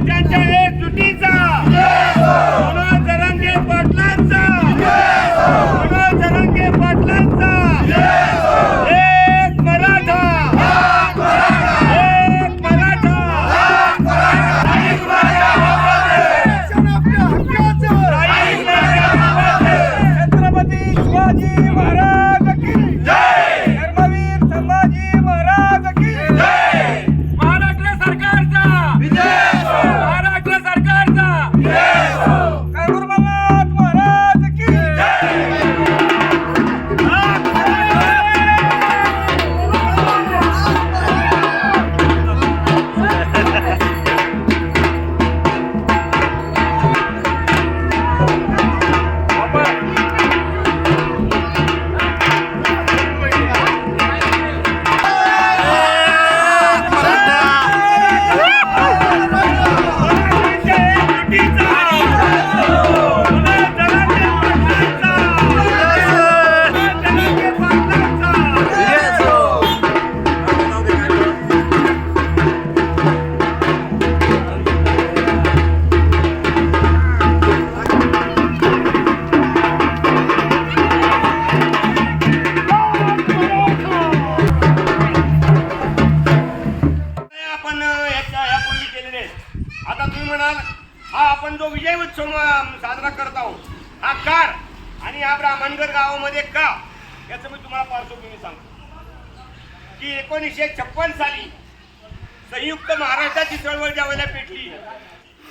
मराठ्यांच्या एकजुटीचा मनोज जरांगे पाटलांचा. मनोज जरांगे पाटलांचा. विजय उत्सव साजरा करत आहोत. हा कार आणि हा ब्राह्मणगड गावामध्ये का? याचं मी तुम्हाला पार्श्वभूमी सांगतो. की एकोणीसशे छप्पन साली संयुक्त महाराष्ट्राची चळवळ ज्या वेळेला पेटली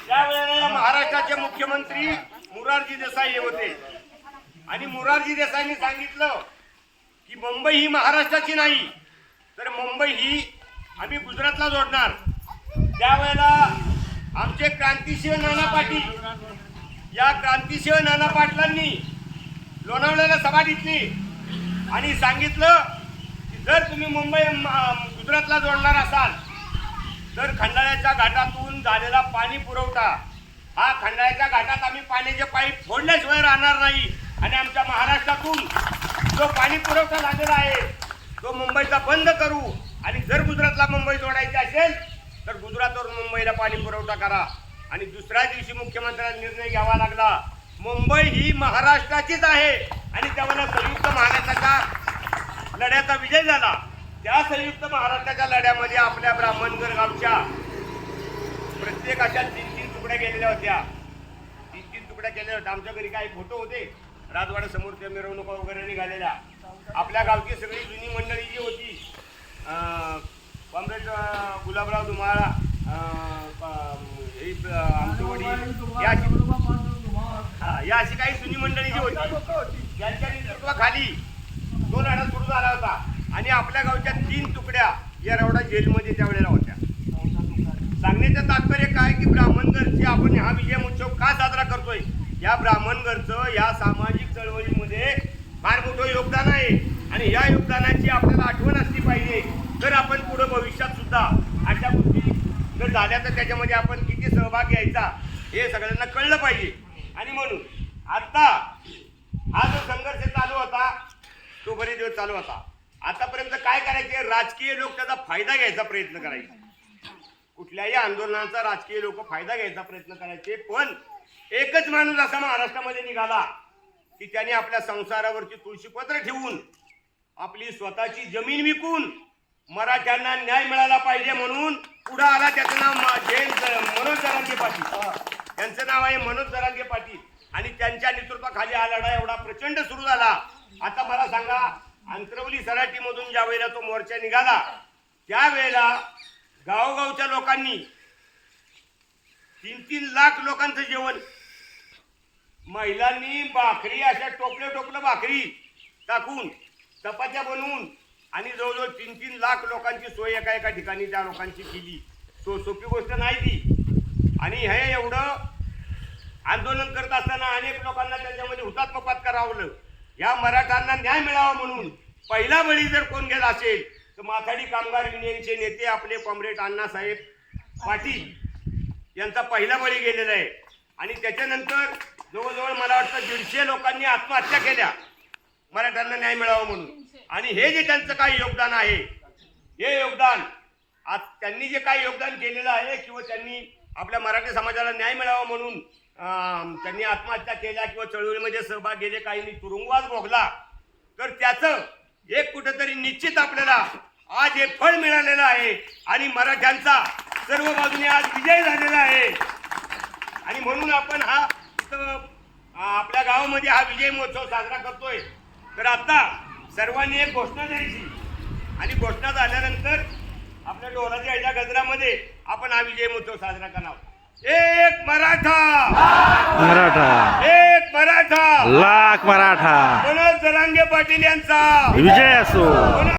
त्यावेळेला महाराष्ट्राचे मुख्यमंत्री मुरारजी देसाई हे होते. आणि मुरारजी देसाईंनी सांगितलं की मुंबई ही महाराष्ट्राची नाही तर मुंबई ही आम्ही गुजरातला जोडणार. त्यावेळेला आमचे क्रांतिसिंह नाना पाटील. या क्रांतिसिंह नाना पाटलांनी लोणावळ्याला सभा घेतली. आणि सांगितलं की जर तुम्ही मुंबई गुजरातला जोडणार असाल तर खंडाळ्याच्या घाटातून झालेला पाणी पुरवठा हा खंडाळ्याच्या घाटात आम्ही पाण्याचे पाईप फोडल्याशिवाय राहणार नाही. आणि आमच्या महाराष्ट्रातून जो पाणी पुरवठा लागलेला आहे तो मुंबईचा बंद करू. आणि जर गुजरातला मुंबई जोडायची असेल तर गुजरातवरून मुंबईला पाणी पुरवठा करा. आणि दुसऱ्या दिवशी मुख्यमंत्र्यांना निर्णय घ्यावा लागला. मुंबई ही महाराष्ट्राचीच आहे. आणि त्यामुळे संयुक्त महाराष्ट्राचा लढ्याचा विजय झाला. त्या संयुक्त महाराष्ट्राच्या लढ्यामध्ये आपल्या ब्राह्मणगर गावच्या प्रत्येक अशा तीन तीन तुकड्या गेलेल्या होत्या. तीन तीन तुकड्या केलेल्या होत्या. आमच्या घरी काही फोटो होते. राजवाडा समोर त्या मिरवणुका वगैरे निघालेल्या. आपल्या गावची सगळी जुनी मंडळी जी होती कॉम्रेड गुलाबराव धुमाळा आमचे वडील या हा, या अशी काही जुनी मंडळी जी होती नेतृत्वाखाली तो लढा सुरू झाला होता. आणि आपल्या गावच्या तीन तुकड्या या रवडा जेलमध्ये त्यावेळेला होत्या. सांगण्याचं तात्पर्य काय की ब्राह्मणगडची आपण हा विजय महोत्सव का साजरा करतोय? या ब्राह्मणगडचं या सामाजिक चळवळीमध्ये फार मोठं योगदान आहे. आणि या योगदानाची आपल्याला आठवण असली पाहिजे तर आपण पुढे भविष्यात सुद्धा अशा गोष्टी जर झाल्या तर त्याच्यामध्ये आपण किती सहभाग घ्यायचा हे सगळ्यांना कळलं पाहिजे. आणि म्हणून आता हा जो संघर्ष चालू होता तो बरेच दिवस चालू होता. आतापर्यंत काय करायचे? राजकीय लोक त्याचा फायदा घ्यायचा प्रयत्न करायचे. कुठल्याही आंदोलनाचा राजकीय लोक फायदा घ्यायचा प्रयत्न करायचे पण एकच माणूस असा महाराष्ट्रामध्ये निघाला की त्याने आपल्या संसारावरची तुळशीपत्र ठेवून आपली स्वतःची जमीन विकून मराठ्यांना न्याय मिळाला पाहिजे म्हणून पुढे आला त्याचं नाव मा- जयंत ज- मनोज जरांगे पाटील. त्यांचं नाव आहे मनोज जरांगे पाटील. आणि त्यांच्या नेतृत्वाखाली हा लढा एवढा प्रचंड सुरू झाला. आता मला सांगा अंतरवली सराटीमधून ज्या वेळेला तो मोर्चा निघाला त्यावेळेला गावोगावच्या लोकांनी तीन तीन लाख लोकांचं जेवण महिलांनी भाकरी अशा टोपले टोपलं भाकरी टाकून चपात्या बनवून आणि जवळजवळ तीन तीन लाख लोकांची सोय एका एका ठिकाणी त्या लोकांची केली. सो सोपी गोष्ट नाही ती. आणि हे एवढं आंदोलन करत असताना अनेक लोकांना त्याच्यामध्ये हुतात्मपात करावलं या मराठ्यांना न्याय मिळावा म्हणून पहिला बळी जर कोण गेला असेल तर माथाडी कामगार युनियनचे नेते आपले कॉम्रेड अण्णासाहेब पाटील यांचा पहिला बळी गेलेला आहे. आणि त्याच्यानंतर जवळजवळ मला वाटतं दीडशे लोकांनी आत्महत्या केल्या. मराठ्यांना न्याय मिळावा म्हणून. आणि हे जे त्यांचं काही योगदान आहे हे योगदान आज त्यांनी जे काही योगदान केलेलं आहे किंवा त्यांनी आपल्या मराठी समाजाला न्याय मिळावा म्हणून त्यांनी आत्महत्या केल्या किंवा चळवळीमध्ये सहभाग गेले काहींनी तुरुंगवास भोगला तर त्याचं एक कुठंतरी निश्चित आपल्याला आज हे फळ मिळालेलं आहे. आणि मराठ्यांचा सर्व बाजूने आज विजय झालेला आहे. आणि म्हणून आपण हा आपल्या गावामध्ये हा विजय महोत्सव साजरा करतोय. तर आता सर्वांनी एक घोषणा द्यायची. आणि घोषणा झाल्यानंतर आपल्या डोलाच्या याच्या गजरामध्ये आपण हा विजय महोत्सव साजरा करावा एक मराठा! मराठा. एक मराठा! लाख मराठा. मनोज जरांगे पाटील यांचा! विजय असो.